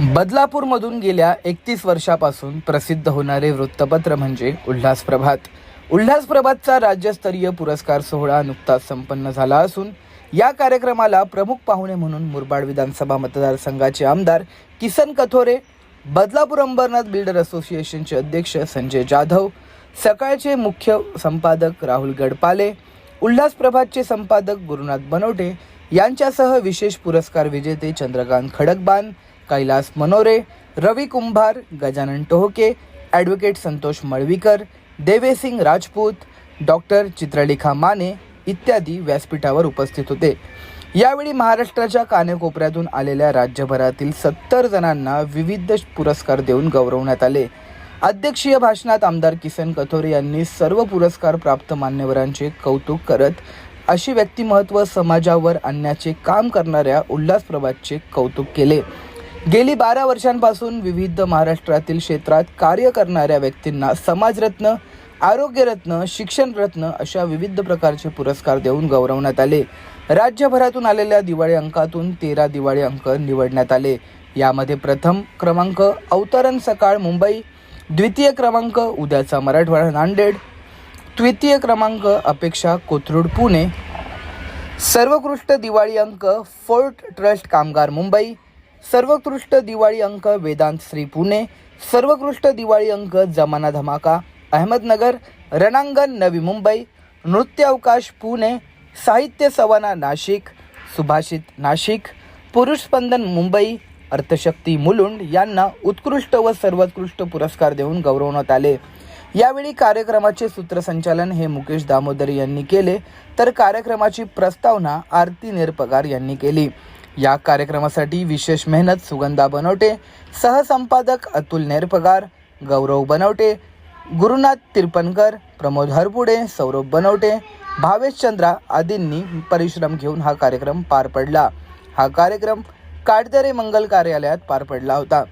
बदलापूरमधून गेल्या एकतीस वर्षापासून प्रसिद्ध होणारे वृत्तपत्र म्हणजे उल्हास प्रभात. उल्हास प्रभातचा राज्यस्तरीय पुरस्कार सोहळा नुकताच संपन्न झाला असून या कार्यक्रमाला प्रमुख पाहुणे म्हणून मुरबाड विधानसभा मतदारसंघाचे आमदार किसन कथोरे बदलापूर अंबरनाथ बिल्डर असोसिएशनचे अध्यक्ष संजय जाधव सकाळचे मुख्य संपादक राहुल गडपाले उल्हास प्रभातचे संपादक गुरुनाथ बनवटे यांच्यासह विशेष पुरस्कार विजेते चंद्रकांत खडकबान कैलास मनोरे रवी कुंभार गजानन टोहके ॲडव्होकेट संतोष मळवीकर देवेसिंग राजपूत डॉक्टर चित्रलेखा माने इत्यादी व्यासपीठावर उपस्थित होते. यावेळी महाराष्ट्राच्या कानेकोपऱ्यातून आलेल्या राज्यभरातील सत्तर जणांना विविध पुरस्कार देऊन गौरवण्यात आले. अध्यक्षीय भाषणात आमदार किसन कथोरे यांनी सर्व पुरस्कार प्राप्त मान्यवरांचे कौतुक करत अशी व्यक्तिमत्व समाजावर आणण्याचे काम करणाऱ्या उल्हास प्रभातचे कौतुक केले. गेली बारा वर्षांपासून विविध महाराष्ट्रातील क्षेत्रात कार्य करणाऱ्या व्यक्तींना समाजरत्न आरोग्यरत्न शिक्षणरत्न अशा विविध प्रकारचे पुरस्कार देऊन गौरवण्यात आले. राज्यभरातून आलेल्या दिवाळी अंकातून तेरा दिवाळी अंक निवडण्यात आले. यामध्ये प्रथम क्रमांक अवतरण सकाळ मुंबई द्वितीय क्रमांक उद्याचा मराठवाडा नांदेड तृतीय क्रमांक अपेक्षा कोथरूड पुणे सर्वोत्कृष्ट दिवाळी अंक फोर्ट ट्रस्ट कामगार मुंबई सर्वोत्कृष्ट दिवाळी अंक वेदांत श्री पुणे. सर्वोत्कृष्ट दिवाळी अंक जमाना धमाका. अहमदनगर रणांगण नवी मुंबई. नृत्य अवकाश पुणे. साहित्य सवाना नाशिक. सुभाषित नाशिक. पुरुष स्पंदन मुंबई. अर्थशक्ती मुलुंड यांना उत्कृष्ट व सर्वोत्कृष्ट पुरस्कार देऊन गौरवण्यात आले. यावेळी कार्यक्रमाचे सूत्रसंचालन हे मुकेश दामोदर यांनी केले. तर कार्यक्रमाची प्रस्तावना आरती निरपगार यांनी केली. या कार्यक्रमासाठी विशेष मेहनत सुगंधा बनवटे सहसंपादक अतुल नेरपगार गौरव बनवटे गुरुनाथ तिरपनकर प्रमोद हरपुडे सौरभ बनवटे भावेश चंद्रा आदींनी परिश्रम घेऊन हा कार्यक्रम पार पडला. हा कार्यक्रम काटदरे मंगल कार्यालयात पार पडला होता.